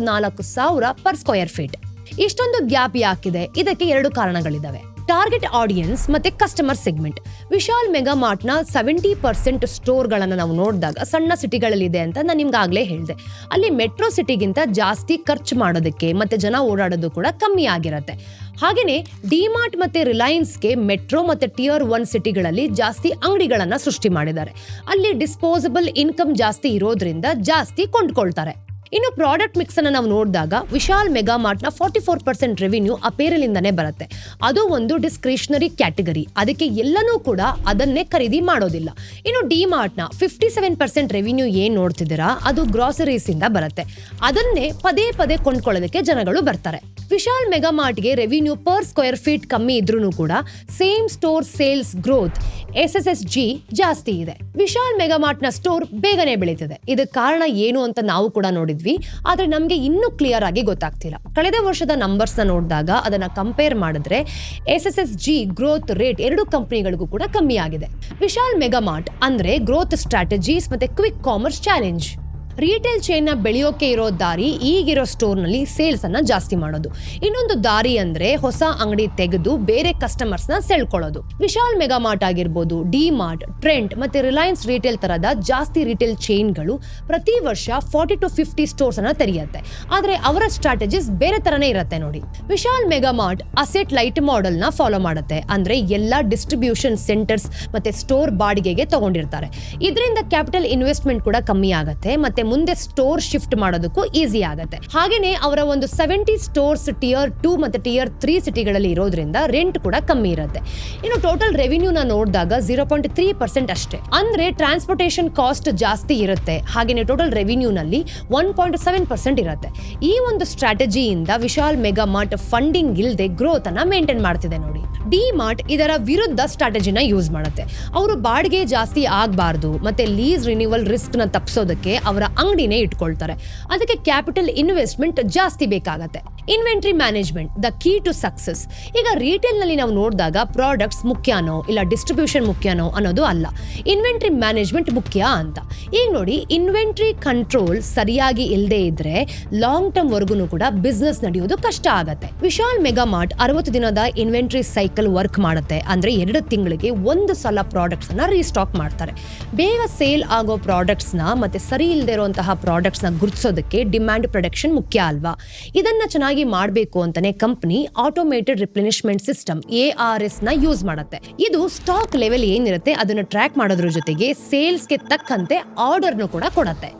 S1: ಸಾವಿರ ಪರ್ ಸ್ಕ್ವೇರ್ ಫೀಟ್ ಇಷ್ಟೊಂದು ಗ್ಯಾಪ್ ಯಾಕಿದೆ? ಇದಕ್ಕೆ ಎರಡು ಕಾರಣಗಳಿದ್ದಾವೆ ಟಾರ್ಗೆಟ್ ಆಡಿಯನ್ಸ್ ಮತ್ತೆ ಕಸ್ಟಮರ್ ಸೆಗ್ಮೆಂಟ್. ವಿಶಾಲ್ ಮೆಗಾ ಮಾರ್ಟ್ನ ಸೆವೆಂಟಿ ಪರ್ಸೆಂಟ್ ಸ್ಟೋರ್ ಗಳನ್ನ ನಾವು ನೋಡಿದಾಗ ಸಣ್ಣ ಸಿಟಿಗಳಲ್ಲಿದೆ ಅಂತ ನಾನು ನಿಮ್ಗೆ ಆಗ್ಲೇ ಹೇಳಿದೆ. ಅಲ್ಲಿ ಮೆಟ್ರೋ ಸಿಟಿಗಿಂತ ಜಾಸ್ತಿ ಖರ್ಚು ಮಾಡೋದಕ್ಕೆ ಮತ್ತೆ ಜನ ಓಡಾಡೋದು ಕೂಡ ಕಮ್ಮಿ ಆಗಿರತ್ತೆ. ಹಾಗೇನೆ ಡಿಮಾರ್ಟ್ ಮತ್ತೆ ರಿಲಯನ್ಸ್ಗೆ ಮೆಟ್ರೋ ಮತ್ತೆ ಟಿಯರ್ ಒನ್ ಸಿಟಿಗಳಲ್ಲಿ ಜಾಸ್ತಿ ಅಂಗಡಿಗಳನ್ನ ಸೃಷ್ಟಿ ಮಾಡಿದ್ದಾರೆ. ಅಲ್ಲಿ ಡಿಸ್ಪೋಸಬಲ್ ಇನ್ಕಮ್ ಜಾಸ್ತಿ ಇರೋದ್ರಿಂದ ಜಾಸ್ತಿ ಕೊಂಡ್ಕೊಳ್ತಾರೆ. ಇನ್ನು ಪ್ರಾಡಕ್ಟ್ ಮಿಕ್ಸ್ ಅನ್ನ ನಾವು ನೋಡಿದಾಗ ವಿಶಾಲ್ ಮೆಗಾ ನ forty four percent revenue apparel ಇಂದಾನೆ ಬರುತ್ತೆ. ಅದು ಒಂದು ಡಿಸ್ಕ್ರಿಷನರಿ ಕ್ಯಾಟಗರಿ ಅದಕ್ಕೆ ಎಲ್ಲನೂ ಕೂಡ ಅದನ್ನೇ ಖರೀದಿ ಮಾಡೋದಿಲ್ಲ. ಇನ್ನು ಡಿ ನ ಫಿಫ್ಟಿ ಸೆವೆನ್ ಪರ್ಸೆಂಟ್ ರೆವಿನ್ಯೂ ಏನ್ ನೋಡ್ತಿದ್ದೀರಾ? ಅದು ಗ್ರಾಸರೀಸ್ ಇಂದ ಬರುತ್ತೆ. ಅದನ್ನೇ ಪದೇ ಪದೇ ಕೊಂಡ್ಕೊಳ್ಳೋದಕ್ಕೆ ಜನಗಳು ಬರ್ತಾರೆ. ವಿಶಾಲ್ ಮೆಗಾ ಮಾರ್ಟ್ಗೆ ರೆವಿನ್ಯೂ ಪರ್ ಸ್ಕ್ವೇರ್ ಫೀಟ್ ಕಮ್ಮಿ ಇದ್ರೂ ಕೂಡ same store sales growth S S S G ಜಾಸ್ತಿ ಇದೆ. ವಿಶಾಲ್ ಮೆಗಾಮಾರ್ಟ್ನ ಸ್ಟೋರ್ ಬೇಗನೆ ಬೆಳೀತದೆ. ಇದಕ್ಕೆ ಕಾರಣ ಏನು ಅಂತ ನಾವು ಕೂಡ ನೋಡಿದ್ವಿ. ಆದರೆ ನಮಗೆ ಇನ್ನೂ ಕ್ಲಿಯರ್ ಆಗಿ ಗೊತ್ತಾಗ್ತಿಲ್ಲ. ಕಳೆದ ವರ್ಷದ ನಂಬರ್ಸ್ನ ನೋಡಿದಾಗ ಅದನ್ನ ಕಂಪೇರ್ ಮಾಡಿದ್ರೆ S S S G growth rate ಎರಡು ಕಂಪನಿಗಳಿಗೂ ಕೂಡ ಕಮ್ಮಿ ಆಗಿದೆ. ವಿಶಾಲ್ ಮೆಗಾಮಾರ್ಟ್ ಅಂದ್ರೆ ಗ್ರೋತ್ ಸ್ಟ್ರಾಟಜೀಸ್ ಮತ್ತೆ ಕ್ವಿಕ್ ಕಾಮರ್ಸ್ ಚಾಲೆಂಜ್ ರಿಟೇಲ್ ಚೈನ್ನ ಬೆಳೆಯೋಕೆ ಇರೋ ದಾರಿ ಈಗಿರೋ ಸ್ಟೋರ್ನಲ್ಲಿ ಸೇಲ್ಸ್ ಅನ್ನ ಜಾಸ್ತಿ ಮಾಡೋದು. ಇನ್ನೊಂದು ದಾರಿ ಅಂದ್ರೆ ಹೊಸ ಅಂಗಡಿ ತೆಗೆದು ಬೇರೆ ಕಸ್ಟಮರ್ಸ್ನ ಸೆಳ್ಕೊಳ್ಳೋದು. ವಿಶಾಲ್ ಮೆಗಾ ಮಾರ್ಟ್ ಆಗಿರ್ಬೋದು ಡಿ ಮಾರ್ಟ್ ಟ್ರೆಂಟ್ ಮತ್ತೆ ರಿಲಯನ್ಸ್ ರಿಟೇಲ್ ತರದ ಜಾಸ್ತಿ ರಿಟೇಲ್ ಚೈನ್ಗಳು ಪ್ರತಿ ವರ್ಷ ಫಾರ್ಟಿ ಟು ಫಿಫ್ಟಿ ಸ್ಟೋರ್ಸ್ ಅನ್ನ ತೆರೆಯುತ್ತೆ. ಆದ್ರೆ ಅವರ ಸ್ಟ್ರಾಟಜೀಸ್ ಬೇರೆ ತರನೇ ಇರುತ್ತೆ ನೋಡಿ. Vishal Mega Mart asset light ಮಾಡೆಲ್ನ follow ಮಾಡುತ್ತೆ. ಅಂದ್ರೆ ಎಲ್ಲಾ ಡಿಸ್ಟ್ರಿಬ್ಯೂಷನ್ ಸೆಂಟರ್ಸ್ ಮತ್ತೆ ಸ್ಟೋರ್ ಬಾಡಿಗೆಗೆ ತಗೊಂಡಿರ್ತಾರೆ. ಇದರಿಂದ ಕ್ಯಾಪಿಟಲ್ ಇನ್ವೆಸ್ಟ್ಮೆಂಟ್ ಕೂಡ ಕಮ್ಮಿ ಆಗುತ್ತೆ. ಮತ್ತೆ ಮುಂದೆ ಸ್ಟೋರ್ ಶಿಫ್ಟ್ ಮಾಡೋದಕ್ಕೂ ಈಸಿ ಆಗುತ್ತೆ. ಹಾಗೇನೆ ಅವರ ಒಂದು ಸೆವೆಂಟಿ ಸ್ಟೋರ್ಸ್ ಟಿಯರ್ ಟೂ ಮತ್ತೆ ಟಿಯರ್ ತ್ರೀ ಸಿಟಿಗಳಲ್ಲಿ ಇರೋದ್ರಿಂದ ರೆಂಟ್ ಕೂಡ ಕಮ್ಮಿ ಇರುತ್ತೆ. ಇನ್ನು ಟೋಟಲ್ ರೆವಿನ್ಯೂನ ನೋಡಿದಾಗ ಜೀರೋ ಪಾಯಿಂಟ್ ತ್ರೀ ಪರ್ಸೆಂಟ್ ಅಷ್ಟೇ. ಅಂದ್ರೆ ಟ್ರಾನ್ಸ್ಪೋರ್ಟೇಷನ್ ಕಾಸ್ಟ್ ಜಾಸ್ತಿ ಇರುತ್ತೆ. ಹಾಗೇನೆ ಟೋಟಲ್ ರೆವಿನ್ಯೂನಲ್ಲಿ ಒನ್ ಪಾಯಿಂಟ್ ಸೆವೆನ್ ಪರ್ಸೆಂಟ್ ಇರುತ್ತೆ. ಈ ಒಂದು ಸ್ಟ್ರಾಟಜಿಯಿಂದ ವಿಶಾಲ್ ಮೆಗಾ ಮಾರ್ಟ್ ಫಂಡಿಂಗ್ ಇಲ್ಲದೆ ಗ್ರೋತ್ ಅನ್ನ ಮೇಂಟೈನ್ ಮಾಡ್ತಿದೆ ನೋಡಿ. ಡಿ ಮಾರ್ಟ್ ಇದರ ವಿರುದ್ಧ ಸ್ಟ್ರಾಟಜಿನ ಯೂಸ್ ಮಾಡುತ್ತೆ. ಅವರು ಬಾಡಿಗೆ ಜಾಸ್ತಿ ಆಗಬಾರ್ದು, ಮತ್ತೆ ಲೀಸ್ ರಿನ್ಯೂವಲ್ ರಿಸ್ಕ್ನ ತಪ್ಪಿಸೋದಕ್ಕೆ ಅವರ ಅಂಗಡಿನೇ ಇಟ್ಕೊಳ್ತಾರೆ. ಅದಕ್ಕೆ ಕ್ಯಾಪಿಟಲ್ ಇನ್ವೆಸ್ಟ್ಮೆಂಟ್ ಜಾಸ್ತಿ ಬೇಕಾಗತ್ತೆ. Inventory management the key to success ಈಗ ರಿಟೇಲ್ನಲ್ಲಿ ನಾವು ನೋಡಿದಾಗ ಪ್ರಾಡಕ್ಟ್ಸ್ ಮುಖ್ಯನೋ ಇಲ್ಲ ಡಿಸ್ಟ್ರಿಬ್ಯೂಷನ್ ಮುಖ್ಯನೋ ಅನ್ನೋದು ಅಲ್ಲ. ಇನ್ವೆಂಟ್ರಿ ಮ್ಯಾನೇಜ್ಮೆಂಟ್ ಮುಖ್ಯ ಅಂತ. ಈಗ ನೋಡಿ ಇನ್ವೆಂಟ್ರಿ ಕಂಟ್ರೋಲ್ ಸರಿಯಾಗಿ ಇಲ್ಲದೆ ಇದ್ರೆ ಲಾಂಗ್ ಟರ್ಮ್ ವರ್ಗುನು ಕೂಡ ಬಿಸ್ನೆಸ್ ನಡೆಯೋದು ಕಷ್ಟ ಆಗುತ್ತೆ. ವಿಶಾಲ್ ಮೆಗಾ ಮಾರ್ಟ್ ಅರವತ್ತು ದಿನದ ಇನ್ವೆಂಟ್ರಿ ಸೈಕಲ್ ವರ್ಕ್ ಮಾಡುತ್ತೆ. ಅಂದ್ರೆ ಎರಡು ತಿಂಗಳಿಗೆ ಒಂದು ಸಲ ಪ್ರಾಡಕ್ಟ್ಸ್ ಅನ್ನ ರೀಸ್ಟಾಕ್ ಮಾಡ್ತಾರೆ. ಬೇಗ ಸೇಲ್ ಆಗೋ ಪ್ರಾಡಕ್ಟ್ಸ್ನ ಮತ್ತೆ ಸರಿ ಇಲ್ಲದೆ ಇರುವಂತಹ ಪ್ರಾಡಕ್ಟ್ಸ್ನ ಗುರುತಿಸೋದಕ್ಕೆ ಡಿಮ್ಯಾಂಡ್ ಪ್ರೊಡಕ್ಷನ್ ಮುಖ್ಯ ಅಲ್ವಾ? ಇದನ್ನ ಚೆನ್ನಾಗಿ ಮಾಡಬೇಕು ಅಂತಾನೆ company automated replenishment system A R ಎಸ್ನ ಯೂಸ್ ಮಾಡುತ್ತೆ. ಇದು ಸ್ಟಾಕ್ ಲೆವೆಲ್ ಏನಿರುತ್ತೆ, ಅದನ್ನು ಟ್ರ್ಯಾಕ್ ಮಾಡೋದ್ರ ಜೊತೆಗೆ ಸೇಲ್ಸ್ಗೆ ತಕ್ಕಂತೆ ಆರ್ಡರ್ನು ಕೂಡ ಕೊಡತ್ತೆ.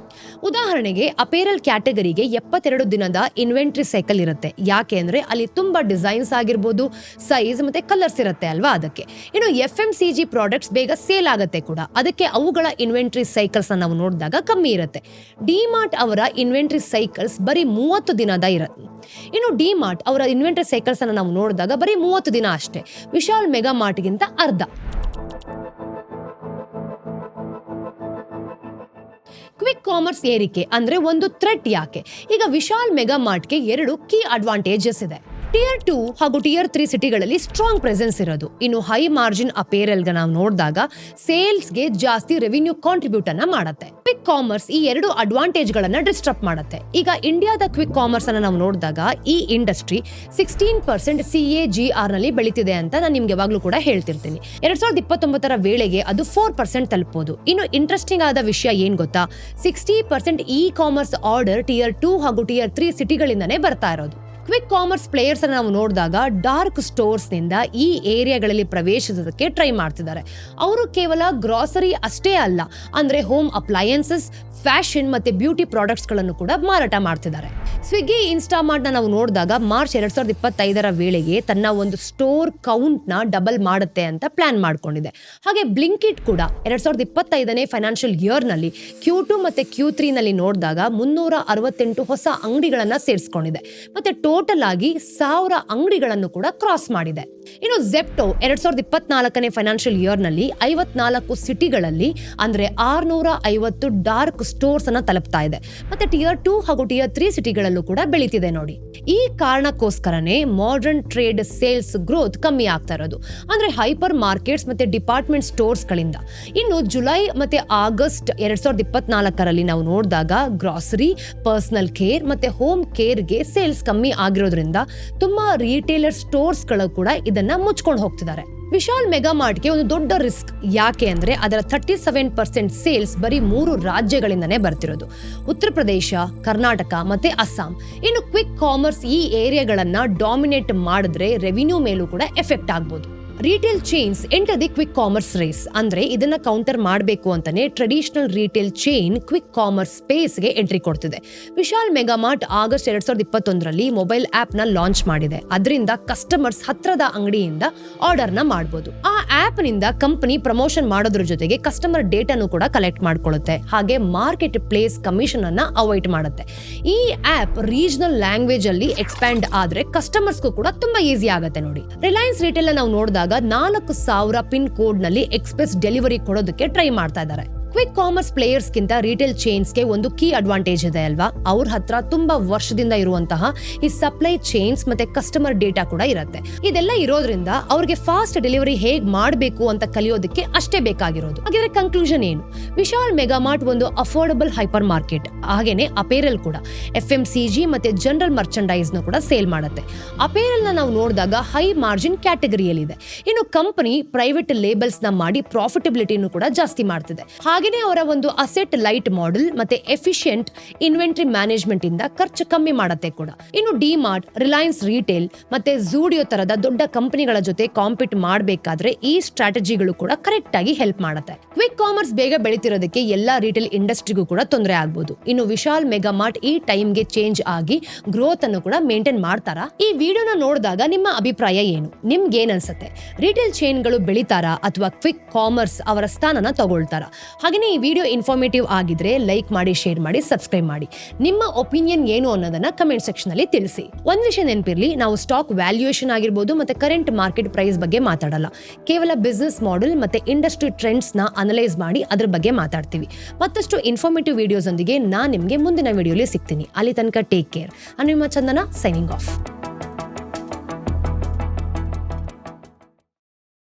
S1: ಉದಾಹರಣೆಗೆ, ಅಪೇರಲ್ ಕ್ಯಾಟಗರಿಗೆ ಎಪ್ಪತ್ತೆರಡು ದಿನದ ಇನ್ವೆಂಟ್ರಿ ಸೈಕಲ್ ಇರುತ್ತೆ. ಯಾಕೆ ಅಂದರೆ, ಅಲ್ಲಿ ತುಂಬಾ ಡಿಸೈನ್ಸ್ ಆಗಿರ್ಬೋದು, ಸೈಜ್ ಮತ್ತೆ ಕಲರ್ಸ್ ಇರುತ್ತೆ ಅಲ್ವಾ ಅದಕ್ಕೆ. ಇನ್ನು F M C G products ಬೇಗ ಸೇಲ್ ಆಗುತ್ತೆ ಕೂಡ. ಅದಕ್ಕೆ ಅವುಗಳ ಇನ್ವೆಂಟ್ರಿ ಸೈಕಲ್ಸ್ ನಾವು ನೋಡಿದಾಗ ಕಮ್ಮಿ ಇರುತ್ತೆ. ಡಿಮಾರ್ಟ್ ಅವರ ಇನ್ವೆಂಟ್ರಿ ಸೈಕಲ್ಸ್ ಬರೀ ಮೂವತ್ತು ದಿನದ ಇರುತ್ತೆ ಇನ್ನು ಡಿಮಾರ್ಟ್ ಅವರ ಇನ್ವೆಂಟ್ರಿ ಸೈಕಲ್ಸ್ ಅನ್ನು ನಾವು ನೋಡಿದಾಗ ಬರೀ ಮೂವತ್ತು ದಿನ ಅಷ್ಟೇ. ವಿಶಾಲ್ ಮೆಗಾ ಮಾರ್ಟ್ಗಿಂತ ಅರ್ಧ. ಕ್ವಿಕ್ ಕಾಮರ್ಸ್ ಏರಿಕೆ ಅಂದ್ರೆ ಒಂದು ಥ್ರೆಟ್ ಯಾಕೆ? ಈಗ ವಿಶಾಲ್ ಮೆಗಾ ಮಾರ್ಟ್ಗೆ ಎರಡು ಕೀ ಅಡ್ವಾಂಟೇಜಸ್ ಇದೆ. ಟಿಯರ್ ಟೂ ಹಾಗೂ ಟಿಯರ್ ತ್ರೀ ಸಿಟಿಗಳಲ್ಲಿ ಸ್ಟ್ರಾಂಗ್ ಪ್ರೆಸೆನ್ಸ್ ಇರೋದು. ಇನ್ನು ಹೈ ಮಾರ್ಜಿನ್ ಅಪೇರಲ್ಗೆ ನಾವು ನೋಡಿದಾಗ ಸೇಲ್ಸ್ಗೆ ಜಾಸ್ತಿ ರೆವಿನ್ಯೂ ಕಾಂಟ್ರಿಬ್ಯೂಟ್ ಅನ್ನ ಮಾಡುತ್ತೆ. ಕ್ವಿಕ್ ಕಾಮರ್ಸ್ ಈ ಎರಡು ಅಡ್ವಾಂಟೇಜ್ ಗಳನ್ನ ಡಿಸ್ಟರ್ಬ್ ಮಾಡುತ್ತೆ. ಈಗ ಇಂಡಿಯಾದ ಕ್ವಿಕ್ ಕಾಮರ್ಸ್ ಅನ್ನ ನಾವು ನೋಡಿದಾಗ ಈ industry sixteen percent C A G ಆರ್ನಲ್ಲಿ ಬೆಳೀತಿದೆ ಅಂತ ನಾನು ನಿಮ್ಗೆ ಯಾವಾಗಲೂ ಕೂಡ ಹೇಳ್ತಿರ್ತೀನಿ. ಎರಡ್ ಸಾವಿರದ ಇಪ್ಪತ್ತೊಂಬತ್ತರ ವೇಳೆಗೆ ಅದು ಫೋರ್ ಪರ್ಸೆಂಟ್ ತಲುಪಬಹುದು ಇನ್ನು ಇಂಟ್ರೆಸ್ಟಿಂಗ್ ಆದ ವಿಷಯ ಏನ್ ಗೊತ್ತಾ? Sixty percent e commerce order tier two ಹಾಗೂ ಟಿಯರ್ ತ್ರೀ ಸಿಟಿಗಳಿಂದನೇ ಬರ್ತಾ ಇರೋದು. ಕ್ವಿಕ್ ಕಾಮರ್ಸ್ ಪ್ಲೇಯರ್ಸ್ ನಾವು ನೋಡಿದಾಗ ಡಾರ್ಕ್ ಸ್ಟೋರ್ಸ್ನಿಂದ ಈ ಏರಿಯಾಗಳಲ್ಲಿ ಪ್ರವೇಶಿಸೋದಕ್ಕೆ ಟ್ರೈ ಮಾಡ್ತಿದ್ದಾರೆ. ಅವರು ಕೇವಲ ಗ್ರಾಸರಿ ಅಷ್ಟೇ ಅಲ್ಲ, ಅಂದ್ರೆ ಹೋಮ್ ಅಪ್ಲಯನ್ಸಸ್ ಫ್ಯಾಷನ್ ಮತ್ತೆ ಬ್ಯೂಟಿ ಪ್ರಾಡಕ್ಟ್ಸ್ಗಳನ್ನು ಕೂಡ ಮಾರಾಟ ಮಾಡ್ತಿದ್ದಾರೆ. ಸ್ವಿಗ್ಗಿ ಇನ್ಸ್ಟಾಮಾರ್ಟ್ನ ನಾವು ನೋಡಿದಾಗ ಮಾರ್ಚ್ ಎರಡು ಸಾವಿರದ ಇಪ್ಪತ್ತೈದರ ವೇಳೆಗೆ ತನ್ನ ಒಂದು ಸ್ಟೋರ್ ಕೌಂಟ್ನ ಡಬಲ್ ಮಾಡುತ್ತೆ ಅಂತ ಪ್ಲಾನ್ ಮಾಡ್ಕೊಂಡಿದೆ. ಹಾಗೆ ಬ್ಲಿಂಕಿಟ್ ಕೂಡ ಎರಡ್ ಸಾವಿರದ ಇಪ್ಪತ್ತೈದನೇ ಫೈನಾನ್ಷಿಯಲ್ ಇಯರ್ನಲ್ಲಿ ಕ್ಯೂ ಟು ಮತ್ತೆ ಕ್ಯೂ ತ್ರೀನಲ್ಲಿ ನೋಡಿದಾಗ ಮುನ್ನೂರ ಅರವತ್ತೆಂಟು ಹೊಸ ಅಂಗಡಿಗಳನ್ನು ಸೇರಿಸ್ಕೊಂಡಿದೆ. ಮತ್ತೆ ಟೋಟಲ್ ಆಗಿ ಸಾವಿರ ಅಂಗಡಿಗಳನ್ನು ಕೂಡ ಕ್ರಾಸ್ ಮಾಡಿದೆ. ಇನ್ನು ಜೆಪ್ಟೋ ಎರಡ್ ಸಾವಿರದ ಇಪ್ಪತ್ನಾಲ್ಕನೇ ಫೈನಾನ್ಷಿಯಲ್ ಇಯರ್ನಲ್ಲಿ ಐವತ್ನಾಲ್ಕು ಸಿಟಿಗಳಲ್ಲಿ ಅಂದ್ರೆ ಆರ್ನೂರ ಐವತ್ತು ಡಾರ್ಕ್ ಸ್ಟೋರ್ಸ್ ಅನ್ನ ತಲುಪ್ತಾ ಇದೆ. ಮತ್ತೆ ಟಿಯರ್ ಟೂ ಹಾಗೂ ಟಿಯರ್ ತ್ರೀ ಸಿಟಿಗಳಲ್ಲೂ ಕೂಡ ಬೆಳೀತಿದೆ ನೋಡಿ. ಈ ಕಾರಣಕ್ಕೋಸ್ಕರನೇ ಮಾಡರ್ನ್ ಟ್ರೇಡ್ ಸೇಲ್ಸ್ ಗ್ರೋತ್ ಕಮ್ಮಿ ಆಗ್ತಾ ಇರೋದು. ಅಂದ್ರೆ ಹೈಪರ್ ಮಾರ್ಕೆಟ್ಸ್ ಮತ್ತೆ ಡಿಪಾರ್ಟ್ಮೆಂಟ್ ಸ್ಟೋರ್ಸ್ ಗಳಿಂದ. ಇನ್ನು ಜುಲೈ ಮತ್ತೆ ಆಗಸ್ಟ್ ಎರಡ್ ಸಾವಿರದ ಇಪ್ಪತ್ನಾಲ್ಕರಲ್ಲಿ ನಾವು ನೋಡಿದಾಗ ಗ್ರಾಸರಿ ಪರ್ಸನಲ್ ಕೇರ್ ಮತ್ತೆ ಹೋಮ್ ಕೇರ್ಗೆ ಸೇಲ್ಸ್ ಕಮ್ಮಿ ಆಗಿರೋದ್ರಿಂದ ತುಂಬಾ ರೀಟೇಲರ್ ಸ್ಟೋರ್ಸ್ಗಳು ಕೂಡ ಇದನ್ನ ಮುಚ್ಕೊಂಡು ಹೋಗ್ತಿದ್ದಾರೆ. ವಿಶಾಲ್ ಮೆಗಾಮಾರ್ಟ್ಗೆ ಒಂದು ದೊಡ್ಡ ರಿಸ್ಕ್ ಯಾಕೆ ಅಂದ್ರೆ ಅದರ ಥರ್ಟಿ ಸೆವೆನ್ ಪರ್ಸೆಂಟ್ ಸೇಲ್ಸ್ ಬರೀ ಮೂರು ರಾಜ್ಯಗಳಿಂದನೇ ಬರ್ತಿರೋದು. ಉತ್ತರ ಪ್ರದೇಶ, ಕರ್ನಾಟಕ ಮತ್ತೆ ಅಸ್ಸಾಂ. ಇನ್ನು ಕ್ವಿಕ್ ಕಾಮರ್ಸ್ ಈ ಏರಿಯಾಗಳನ್ನ ಡಾಮಿನೇಟ್ ಮಾಡಿದ್ರೆ ರೆವಿನ್ಯೂ ಮೇಲೂ ಕೂಡ ಎಫೆಕ್ಟ್ ಆಗ್ಬೋದು. Retail chains enter the quick commerce race ಅಂದ್ರೆ ಇದನ್ನ ಕೌಂಟರ್ ಮಾಡಬೇಕು ಅಂತಾನೆ traditional retail chain quick commerce ಸ್ಪೇಸ್ಗೆ entry ಕೊಡ್ತಿದೆ. ವಿಶಾಲ್ ಮೆಗಾಮಾರ್ಟ್ ಆಗಸ್ಟ್ ಎರಡ್ ಸಾವಿರದ ಇಪ್ಪತ್ತೊಂದರಲ್ಲಿ ಮೊಬೈಲ್ ಆಪ್ನ ಲಾಂಚ್ ಮಾಡಿದೆ. ಅದರಿಂದ ಕಸ್ಟಮರ್ಸ್ ಹತ್ರದ ಅಂಗಡಿಯಿಂದ ಆರ್ಡರ್ನ ಮಾಡಬಹುದು ಆ ಆಪ್ನಿಂದ ಕಂಪನಿ ಪ್ರಮೋಷನ್ ಮಾಡೋದ್ರ ಜೊತೆಗೆ ಕಸ್ಟಮರ್ ಡೇಟಾನು ಕೂಡ ಕಲೆಕ್ಟ್ ಮಾಡ್ಕೊಳ್ಳುತ್ತೆ. ಹಾಗೆ ಮಾರ್ಕೆಟ್ ಪ್ಲೇಸ್ ಕಮಿಷನ್ ಅನ್ನ ಅವಾಯ್ಡ್ ಮಾಡುತ್ತೆ. ಈ ಆಪ್ ರೀಜನಲ್ ಲ್ಯಾಂಗ್ವೇಜ್ ಅಲ್ಲಿ ಎಕ್ಸ್ಪ್ಯಾಂಡ್ ಆದ್ರೆ ಕಸ್ಟಮರ್ಸ್ಗೂ ಕೂಡ ತುಂಬಾ ಈಸಿ ಆಗುತ್ತೆ ನೋಡಿ. ರಿಲಯನ್ಸ್ ರಿಟೇಲ್ ನಾವು ನೋಡಿದಾಗ ನಾಲ್ಕು ಸಾವಿರ ಪಿನ್ ಕೋಡ್ನಲ್ಲಿ ಎಕ್ಸ್ಪ್ರೆಸ್ ಡೆಲಿವರಿ ಕೊಡೋದಕ್ಕೆ ಟ್ರೈ ಮಾಡ್ತಾ ಇದ್ದಾರೆ. ಕ್ವಿಕ್ ಕಾಮರ್ಸ್ ಪ್ಲೇಯರ್ಸ್ ಗಿಂತ ರಿಟೇಲ್ ಚೈನ್ಸ್ಗೆ ಒಂದು ಕೀ ಅಡ್ವಾಂಟೇಜ್ ಇದೆ ಅಲ್ವಾ? ಅವ್ರ ಹತ್ರ ತುಂಬಾ ವರ್ಷದಿಂದ ಇರುವಂತಹ ಈ ಸಪ್ಲೈ ಚೈನ್ಸ್ ಮತ್ತೆ ಕಸ್ಟಮರ್ ಡೇಟಾ ಕೂಡ ಇರುತ್ತೆ. ಇದೆಲ್ಲ ಇರೋದ್ರಿಂದ ಅವ್ರಿಗೆ ಫಾಸ್ಟ್ ಡೆಲಿವರಿ ಹೇಗ್ ಮಾಡಬೇಕು ಅಂತ ಕಲಿಯೋದಕ್ಕೆ ಅಷ್ಟೇ ಬೇಕಾಗಿರೋದು. ಹಾಗಾದ್ರೆ ಕನ್ಕ್ಲೂಷನ್ ಏನು? ವಿಶಾಲ್ ಮೆಗಾಮಾರ್ಟ್ ಒಂದು ಅಫೋರ್ಡಬಲ್ ಹೈಪರ್ ಮಾರ್ಕೆಟ್ ಹಾಗೇನೆ ಅಪೇರಲ್ ಕೂಡ. ಎಫ್ ಎಂ ಸಿ ಜಿ ಮತ್ತೆ ಜನರಲ್ ಮರ್ಚಂಡೈಸ್ ಕೂಡ ಸೇಲ್ ಮಾಡುತ್ತೆ. ಅಪೇರಲ್ನ ನಾವು ನೋಡಿದಾಗ ಹೈ ಮಾರ್ಜಿನ್ ಕ್ಯಾಟಗರಿಯಲ್ಲಿದೆ ಇನ್ನು ಕಂಪನಿ ಪ್ರೈವೇಟ್ ಲೇಬಲ್ಸ್ನ ಮಾಡಿ ಪ್ರಾಫಿಟಬಿಲಿಟಿನೂ ಕೂಡ ಜಾಸ್ತಿ ಮಾಡ್ತಿದೆ. ಹಾಗೇನೆ ಅವರ ಒಂದು ಅಸೆಟ್ ಲೈಟ್ ಮಾಡೆಲ್ ಮತ್ತೆ ಎಫಿಷಿಯಂಟ್ ಇನ್ವೆಂಟ್ರಿ ಮ್ಯಾನೇಜ್ಮೆಂಟ್ ಇಂದ ಖರ್ಚು ಕಮ್ಮಿ ಮಾಡುತ್ತೆ ಕೂಡ. ಇನ್ನು ಡಿಮಾರ್ಟ್ ರಿಲಯನ್ಸ್ ರಿಟೇಲ್ ಮತ್ತೆ ಝೂಡಿಯೋ ತರದ ದೊಡ್ಡ ಕಂಪನಿಗಳ ಜೊತೆ ಕಾಂಪೀಟ್ ಮಾಡಬೇಕಾದ್ರೆ ಈ ಸ್ಟ್ರಾಟಜಿಗಳು ಕೂಡ ಕರೆಕ್ಟ್ ಆಗಿ ಹೆಲ್ಪ್ ಮಾಡುತ್ತೆ. ಕ್ವಿಕ್ ಕಾಮರ್ಸ್ ಬೇಗ ಬೆಳಿತಿರೋದಕ್ಕೆ ಎಲ್ಲಾ ರಿಟೇಲ್ ಇಂಡಸ್ಟ್ರಿಗೂ ಕೂಡ ತೊಂದರೆ ಆಗ್ಬೋದು. ಇನ್ನು ವಿಶಾಲ್ ಮೆಗಾಮಾರ್ಟ್ ಈ ಟೈಮ್ಗೆ ಚೇಂಜ್ ಆಗಿ ಗ್ರೋತ್ ಅನ್ನು ಕೂಡ ಮೇಂಟೈನ್ ಮಾಡ್ತಾರಾ? ಈ ವಿಡಿಯೋನ ನೋಡಿದಾಗ ನಿಮ್ಮ ಅಭಿಪ್ರಾಯ ಏನು? ನಿಮ್ಗೆ ಏನ್ ಅನ್ಸುತ್ತೆ? ರಿಟೇಲ್ ಚೈನ್ಗಳು ಬೆಳಿತಾರಾ ಅಥವಾ ಕ್ವಿಕ್ ಕಾಮರ್ಸ್ ಅವರ ಸ್ಥಾನನ ತಗೊಳ್ತಾರಾ? ಹಾಗೆಯೇ ಈ ವಿಡಿಯೋ ಇನ್ಫಾರ್ಮೇಟಿವ್ ಆಗಿದ್ರೆ ಲೈಕ್ ಮಾಡಿ ಶೇರ್ ಮಾಡಿ ಸಬ್ಸ್ಕ್ರೈಬ್ ಮಾಡಿ. ನಿಮ್ಮ ಒಪಿನಿಯನ್ ಏನು ಅನ್ನೋದನ್ನ ಕಮೆಂಟ್ ಸೆಕ್ಷನ್ ಅಲ್ಲಿ ತಿಳಿಸಿ. ಒಂದ್ ವಿಷಯ ನೆನಪಿರ್ಲಿ, ನಾವು ಸ್ಟಾಕ್ ವ್ಯಾಲ್ಯೂಯೇಷನ್ ಆಗಿರ್ಬೋದು ಮತ್ತೆ ಕರೆಂಟ್ ಮಾರ್ಕೆಟ್ ಪ್ರೈಸ್ ಬಗ್ಗೆ ಮಾತಾಡಲ್ಲ. ಕೇವಲ ಬಿಸ್ನೆಸ್ ಮಾಡೆಲ್ ಮತ್ತೆ ಇಂಡಸ್ಟ್ರಿ ಟ್ರೆಂಡ್ಸ್ನ ಅನಲೈಸ್ ಮಾಡಿ ಅದ್ರ ಬಗ್ಗೆ ಮಾತಾಡ್ತೀವಿ. ಮತ್ತಷ್ಟು ಇನ್ಫಾರ್ಮೇಟಿವ್ ವಿಡಿಯೋಸ್ ಒಂದಿಗೆ ನಾನು ನಿಮ್ಗೆ ಮುಂದಿನ ವಿಡಿಯೋಲಿ ಸಿಗ್ತೀನಿ. ಅಲ್ಲಿ ತನಕ ಟೇಕ್ ಕೇರ್ ನಿಮ್ಮ ಚಂದನ ಸೈನಿಂಗ್ ಆಫ್